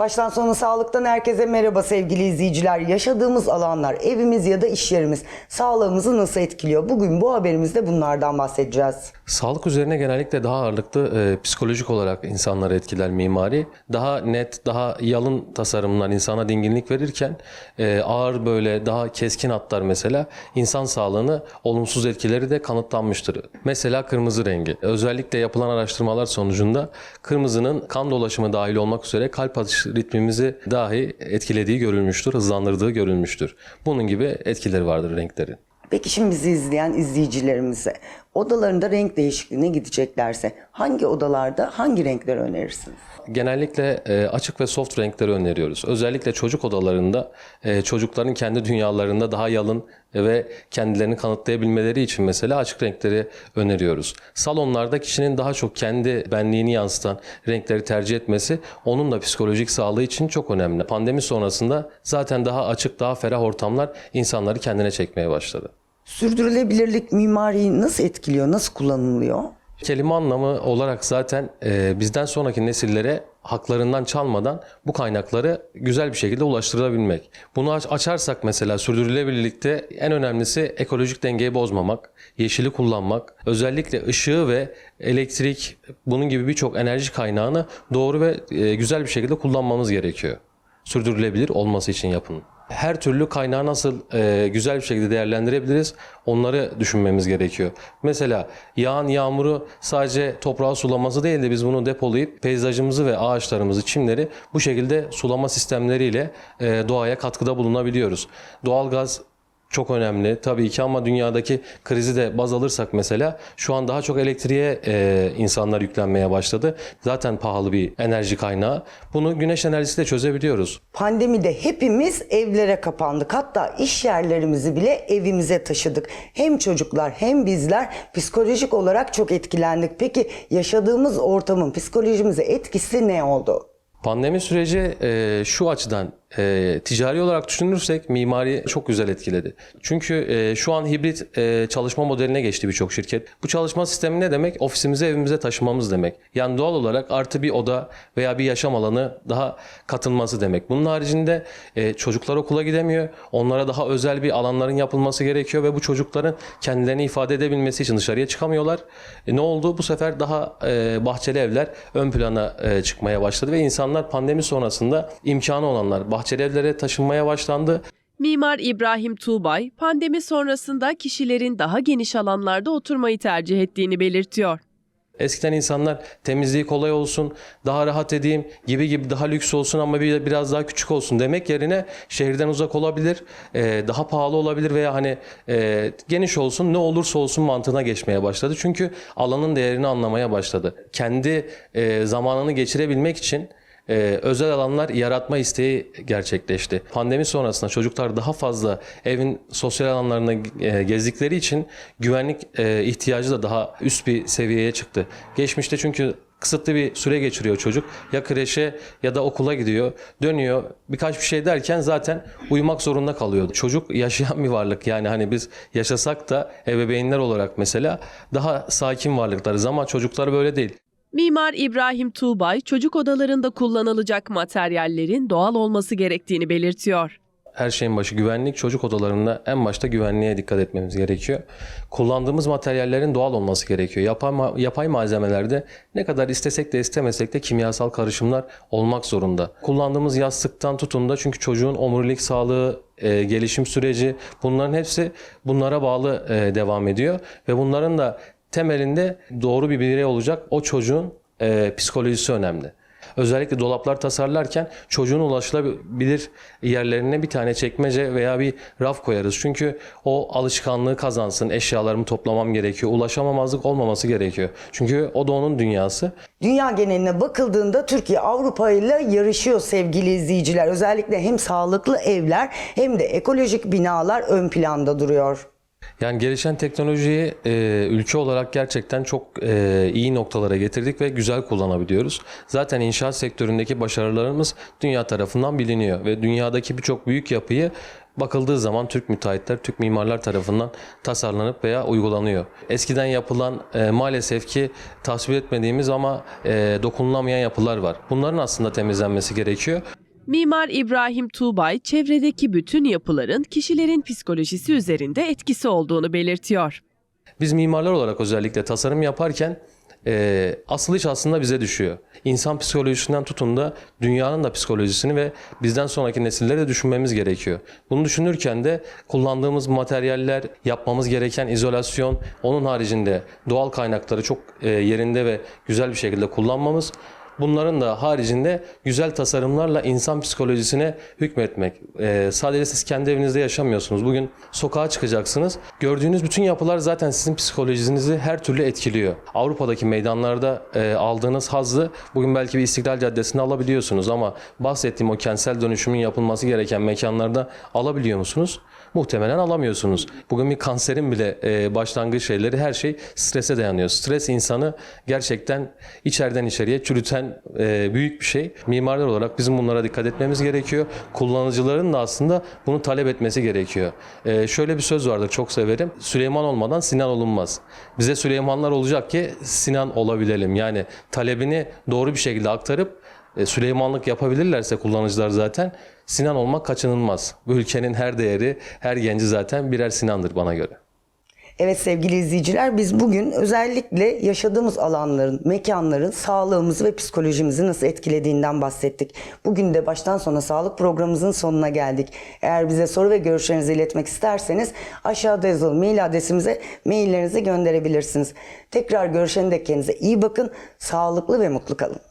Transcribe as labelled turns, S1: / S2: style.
S1: Baştan sona sağlıktan herkese merhaba sevgili izleyiciler. Yaşadığımız alanlar, evimiz ya da iş yerimiz sağlığımızı nasıl etkiliyor? Bugün bu haberimizde bunlardan bahsedeceğiz.
S2: Sağlık üzerine genellikle daha ağırlıklı e, psikolojik olarak insanları etkiler mimari. Daha net, daha yalın tasarımlar insana dinginlik verirken e, ağır böyle daha keskin hatlar mesela insan sağlığını olumsuz etkileri de kanıtlanmıştır. Mesela kırmızı rengi. Özellikle yapılan araştırmalar sonucunda kırmızının kan dolaşımı dahil olmak üzere kalp atış ritmimizi dahi etkilediği görülmüştür, hızlandırdığı görülmüştür. Bunun gibi etkileri vardır renklerin.
S1: Peki şimdi bizi izleyen izleyicilerimize odalarında renk değişikliğine gideceklerse hangi odalarda hangi renkleri önerirsiniz?
S2: Genellikle e, açık ve soft renkleri öneriyoruz. Özellikle çocuk odalarında e, çocukların kendi dünyalarında daha yalın ve kendilerini kanıtlayabilmeleri için mesela açık renkleri öneriyoruz. Salonlarda kişinin daha çok kendi benliğini yansıtan renkleri tercih etmesi onun da psikolojik sağlığı için çok önemli. Pandemi sonrasında zaten daha açık, daha ferah ortamlar insanları kendine çekmeye başladı.
S1: Sürdürülebilirlik mimariyi nasıl etkiliyor, nasıl kullanılıyor?
S2: Kelime anlamı olarak zaten e, bizden sonraki nesillere haklarından çalmadan bu kaynakları güzel bir şekilde ulaştırabilmek. Bunu aç- açarsak mesela sürdürülebilirlikte en önemlisi ekolojik dengeyi bozmamak, yeşili kullanmak, özellikle ışığı ve elektrik bunun gibi birçok enerji kaynağını doğru ve e, güzel bir şekilde kullanmamız gerekiyor. Sürdürülebilir olması için yapın. Her türlü kaynağı nasıl e, güzel bir şekilde değerlendirebiliriz onları düşünmemiz gerekiyor. Mesela yağan yağmuru sadece toprağı sulaması değil de biz bunu depolayıp peyzajımızı ve ağaçlarımızı, çimleri bu şekilde sulama sistemleriyle e, doğaya katkıda bulunabiliyoruz. Doğalgaz çok önemli tabii ki ama dünyadaki krizi de baz alırsak mesela şu an daha çok elektriğe e, insanlar yüklenmeye başladı. Zaten pahalı bir enerji kaynağı. Bunu güneş enerjisiyle çözebiliyoruz.
S1: Pandemide hepimiz evlere kapandık. Hatta iş yerlerimizi bile evimize taşıdık. Hem çocuklar hem bizler psikolojik olarak çok etkilendik. Peki yaşadığımız ortamın psikolojimize etkisi ne oldu?
S2: Pandemi süreci e, şu açıdan e, ticari olarak düşünürsek mimari çok güzel etkiledi. Çünkü e, şu an hibrit e, çalışma modeline geçti birçok şirket. Bu çalışma sistemi ne demek? Ofisimizi evimize taşımamız demek. Yani doğal olarak artı bir oda veya bir yaşam alanı daha katılması demek. Bunun haricinde e, çocuklar okula gidemiyor. Onlara daha özel bir alanların yapılması gerekiyor ve bu çocukların kendilerini ifade edebilmesi için dışarıya çıkamıyorlar. E, ne oldu? Bu sefer daha e, bahçeli evler ön plana e, çıkmaya başladı ve insanlar pandemi sonrasında imkanı olanlar bahçeli evlere taşınmaya başlandı.
S3: Mimar İbrahim Tuğbay, pandemi sonrasında kişilerin daha geniş alanlarda oturmayı tercih ettiğini belirtiyor.
S2: Eskiden insanlar temizliği kolay olsun, daha rahat edeyim gibi gibi daha lüks olsun ama bir, biraz daha küçük olsun demek yerine şehirden uzak olabilir, e, daha pahalı olabilir veya hani e, geniş olsun ne olursa olsun mantığına geçmeye başladı. Çünkü alanın değerini anlamaya başladı. Kendi e, zamanını geçirebilmek için e, özel alanlar yaratma isteği gerçekleşti. Pandemi sonrasında çocuklar daha fazla evin sosyal alanlarında e, gezdikleri için güvenlik e, ihtiyacı da daha üst bir seviyeye çıktı. Geçmişte çünkü kısıtlı bir süre geçiriyor çocuk. Ya kreşe ya da okula gidiyor. Dönüyor. Birkaç bir şey derken zaten uyumak zorunda kalıyordu. Çocuk yaşayan bir varlık. Yani hani biz yaşasak da ebeveynler olarak mesela daha sakin varlıklarız ama çocuklar böyle değil.
S3: Mimar İbrahim Tuğbay, çocuk odalarında kullanılacak materyallerin doğal olması gerektiğini belirtiyor.
S2: her şeyin başı güvenlik. Çocuk odalarında en başta güvenliğe dikkat etmemiz gerekiyor. Kullandığımız materyallerin doğal olması gerekiyor. Yapay, ma- yapay malzemelerde ne kadar istesek de istemesek de kimyasal karışımlar olmak zorunda. Kullandığımız yastıktan tutun da çünkü çocuğun omurilik sağlığı, e, gelişim süreci bunların hepsi bunlara bağlı e, devam ediyor. Ve bunların da temelinde doğru bir birey olacak o çocuğun e, psikolojisi önemli. Özellikle dolaplar tasarlarken çocuğun ulaşılabilir yerlerine bir tane çekmece veya bir raf koyarız. Çünkü o alışkanlığı kazansın. Eşyalarımı toplamam gerekiyor. Ulaşamamazlık olmaması gerekiyor. Çünkü o da onun dünyası.
S1: Dünya geneline bakıldığında Türkiye Avrupa ile yarışıyor sevgili izleyiciler. Özellikle hem sağlıklı evler hem de ekolojik binalar ön planda duruyor.
S2: Yani gelişen teknolojiyi e, ülke olarak gerçekten çok e, iyi noktalara getirdik ve güzel kullanabiliyoruz. Zaten inşaat sektöründeki başarılarımız dünya tarafından biliniyor ve dünyadaki birçok büyük yapıyı bakıldığı zaman Türk müteahhitler, Türk mimarlar tarafından tasarlanıp veya uygulanıyor. Eskiden yapılan e, maalesef ki tasvir etmediğimiz ama e, dokunulamayan yapılar var. Bunların aslında temizlenmesi gerekiyor.
S3: Mimar İbrahim Tuğbay, çevredeki bütün yapıların kişilerin psikolojisi üzerinde etkisi olduğunu belirtiyor.
S2: Biz mimarlar olarak özellikle tasarım yaparken e, asıl iş aslında bize düşüyor. İnsan psikolojisinden tutun da dünyanın da psikolojisini ve bizden sonraki nesilleri de düşünmemiz gerekiyor. Bunu düşünürken de kullandığımız materyaller, yapmamız gereken izolasyon, onun haricinde doğal kaynakları çok e, yerinde ve güzel bir şekilde kullanmamız Bunların da haricinde güzel tasarımlarla insan psikolojisine hükmetmek. Ee, sadece siz kendi evinizde yaşamıyorsunuz. Bugün sokağa çıkacaksınız. Gördüğünüz bütün yapılar zaten sizin psikolojinizi her türlü etkiliyor. Avrupa'daki meydanlarda e, aldığınız hazzı bugün belki bir İstiklal Caddesi'nde alabiliyorsunuz ama bahsettiğim o kentsel dönüşümün yapılması gereken mekanlarda alabiliyor musunuz? Muhtemelen alamıyorsunuz. Bugün bir kanserin bile e, başlangıç şeyleri her şey strese dayanıyor. Stres insanı gerçekten içeriden içeriye çürüten e, büyük bir şey. Mimarlar olarak bizim bunlara dikkat etmemiz gerekiyor. Kullanıcıların da aslında bunu talep etmesi gerekiyor. E, şöyle bir söz vardır çok severim. Süleyman olmadan Sinan olunmaz. Bize Süleymanlar olacak ki Sinan olabilelim. Yani talebini doğru bir şekilde aktarıp Süleymanlık yapabilirlerse kullanıcılar zaten Sinan olmak kaçınılmaz. Bu ülkenin her değeri, her genci zaten birer Sinan'dır bana göre.
S1: Evet sevgili izleyiciler biz bugün özellikle yaşadığımız alanların, mekanların sağlığımızı ve psikolojimizi nasıl etkilediğinden bahsettik. Bugün de baştan sona sağlık programımızın sonuna geldik. Eğer bize soru ve görüşlerinizi iletmek isterseniz aşağıda yazılı mail adresimize maillerinizi gönderebilirsiniz. Tekrar görüşene dek kendinize iyi bakın, sağlıklı ve mutlu kalın.